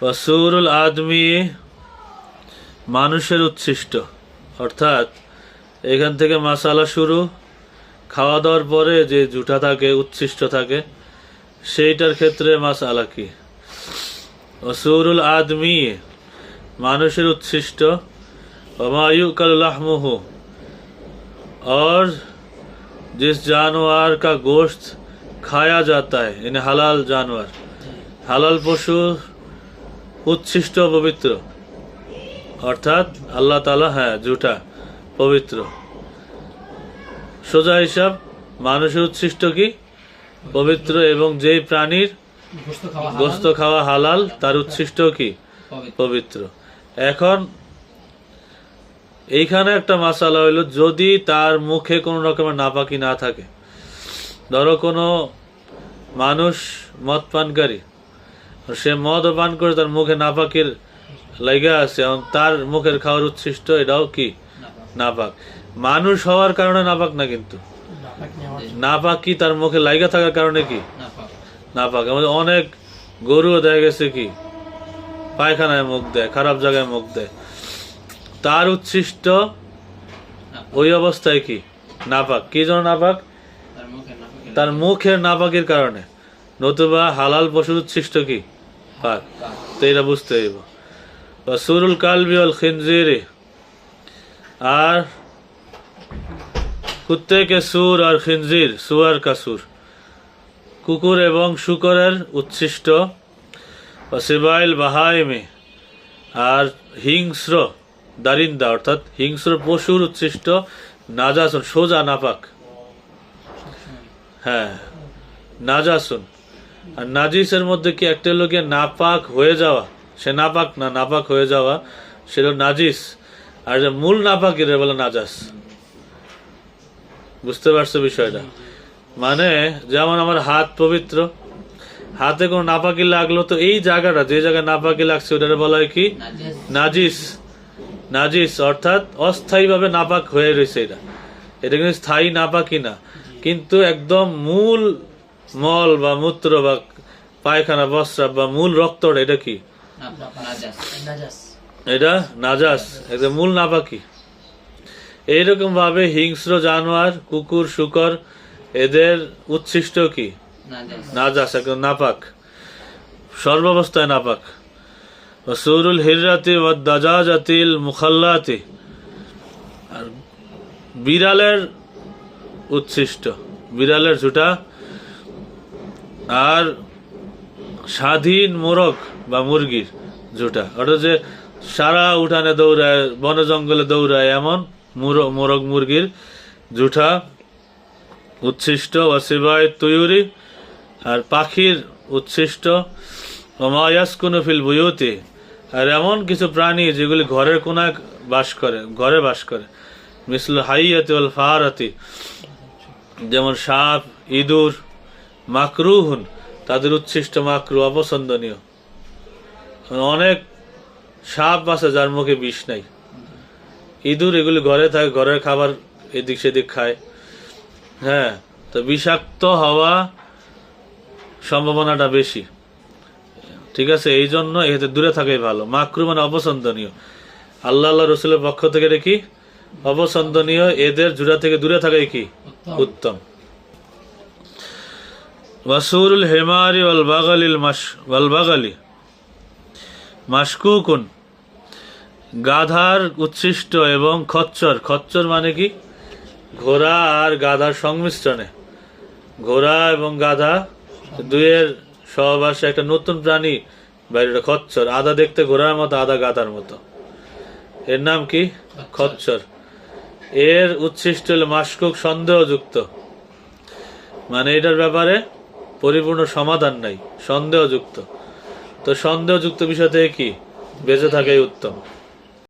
ওয়াসুরুল আদমি মানুষের উচ্ছিষ্ট অর্থাৎ এখান থেকে মাসালা শুরু খাওয়া দাওয়ার পরে যে জুটা থাকে উচ্ছিষ্ট থাকে সেইটার ক্ষেত্রে মাসালা কি ওসুরুল আদমি মানুষের উচ্ছিষ্ট वमायुकलहमुहु और जिस जानवर का गोश्त खाया जाता है यानी হালাল জানোয়ার হালাল পশু উচ্ছিষ্ট পবিত্র। অর্থাৎ আল্লাহ তালা হ্যাঁ জুটা পবিত্র। সোজা হিসাব মানুষের উচ্ছিষ্ট কি? পবিত্র এবং যেই প্রাণীর গোস্ত খাওয়া হালাল। তার উচ্ছিষ্ট কি? পবিত্র। পবিত্র। এখন এইখানে একটা মাসালা হইল যদি তার মুখে কোনো রকমের নাপাকি না থাকে ধরো কোনো মানুষ মদ পানকারী সে মদ পান করে তার মুখে নাপাকির লেগে আছে। এবং তার মুখের খাওয়ার উচ্ছিষ্ট, এটাও কি? নাপাক মানুষ হওয়ার কারণে নাপাক না কিন্তু। নাপাক কি তার মুখে লাইগা থাকার কারণে কি। নাপাক আমাদের অনেক গরুও দেখা গেছে কি? পায়খানায় মুখ দেয়, খারাপ জায়গায় মুখ দেয়। তার উচ্ছিষ্ট ওই অবস্থায় কি? নাপাক কি জন্য নাপাক। তার মুখের নাপাকির কারণে। নতুবা হালাল পশুর উচ্ছিষ্ট কি? পাক এটা বুঝতে হইব। সুরুল কালবি অল খিনজিরে। আর কুত্তে কে সুর আর খিনজির, সুয়ার কাসুর কুকুর এবং শুকরের উচ্ছিষ্ট। সিবাইল বাহাইমে। আর হিংস্র, দারিন্দা, অর্থাৎ হিংস্র পশুর উচ্ছিষ্ট, নাজাসন, সোজা নাপাক। হ্যাঁ নাজাসুন। আর নাজিসের মধ্যে কি একটা লোকে নাপাক হয়ে যাওয়া? সে নাপাক না নাপাক হয়ে যাওয়া সেটা নাজিস। আর যে মূল নাপাক এর বলে নাজাস। বুঝতে পারছ বিষয়টা? মানে যেমন আমার হাত পবিত্র হাতে কোনো নাপাকি লাগল তো এই জায়গাটা যে জায়গায় নাপাকি লাগছে ওটারে বলা হয় কি? নাজিস। নাজিস। নাজিস অর্থাৎ অস্থায়ীভাবে নাপাক হয়ে রয়েছে এটা। এটা কিন্তু স্থায়ী নাপাকি না। কিন্তু একদম মূল মল বা মূত্র বা পায়খানা বস্ত্রাব বা মূল রক্তটা এটা কি। নাজাস। এটা নাজাস একদম মূল নাপাকি এইরকম ভাবে হিংস্র জানোয়ার কুকুর শুকর এদের উচ্ছিষ্ট কি নাজাস। নাজাস একদম নাপাক সর্বাবস্থায় নাপাক সুরুল হিরাতি ও দাজাজাতিল মুখাল্লাতি আর বিড়ালের উচ্ছিষ্ট বিড়ালের ঝুটা আর স্বাধীন মোরগ বা মুরগির ঝুটা ওটা যে সারা উঠানে দৌড়ায়, বন জঙ্গলে দৌড়ায় এমন মুর- মোরগ মুরগির ঝুঠা উচ্ছিষ্ট ওয়াসিবায় তুয়ুরি আর পাখির উচ্ছিষ্ট। অমায়াসকুন ফিল বুয়ুতি। আর এমন কিছু প্রাণী যেগুলি ঘরের কোনায় বাস করে, ঘরে বাস করে। মিসল হাইয়াতি ওল ফাহারাতি যেমন সাপ, ইঁদুর মাকরুহুন তাদের উচ্ছিষ্ট মাকরু অপছন্দনীয়। অনেক সাপ আছে যার মুখে বিষ নাই। ইঁদুর এগুলি ঘরে থাকে ঘরের খাবার এদিক সেদিক খায়। হ্যাঁ তো বিষাক্ত হওয়া সম্ভাবনাটা বেশি। ঠিক আছে এই জন্য এতে দূরে থাকাই ভালো। মাকরু মানে অপছন্দনীয়। আল্লাহ আল্লাহ রসুলের পক্ষ থেকে দেখি অপছন্দনীয়। এদের জুড়া থেকে দূরে থাকাই কি? উত্তম। ওয়াসুরুল হেমারি ওয়াল বাগালিল মাস ওয়াল বাগালি। মাসকুকুন গাধার উচ্ছিষ্ট এবং খচ্চর। খচ্চর মানে কি? ঘোড়া আর গাধার সংমিশ্রণে। ঘোড়া এবং গাধা দুইয়ের সহবাসে একটা নতুন প্রাণী বাইরে খচ্চর। আদা দেখতে ঘোড়ার মতো আদা গাধার মতো। এর নাম কি? খচ্চর। এর উচ্ছিষ্ট হলো মাসকুক সন্দেহযুক্ত। মানে এটার ব্যাপারে পরিপূর্ণ সমাধান নাই সন্দেহযুক্ত। তো সন্দেহযুক্ত বিষয় থেকে কি? বেঁচে থাকাই উত্তম।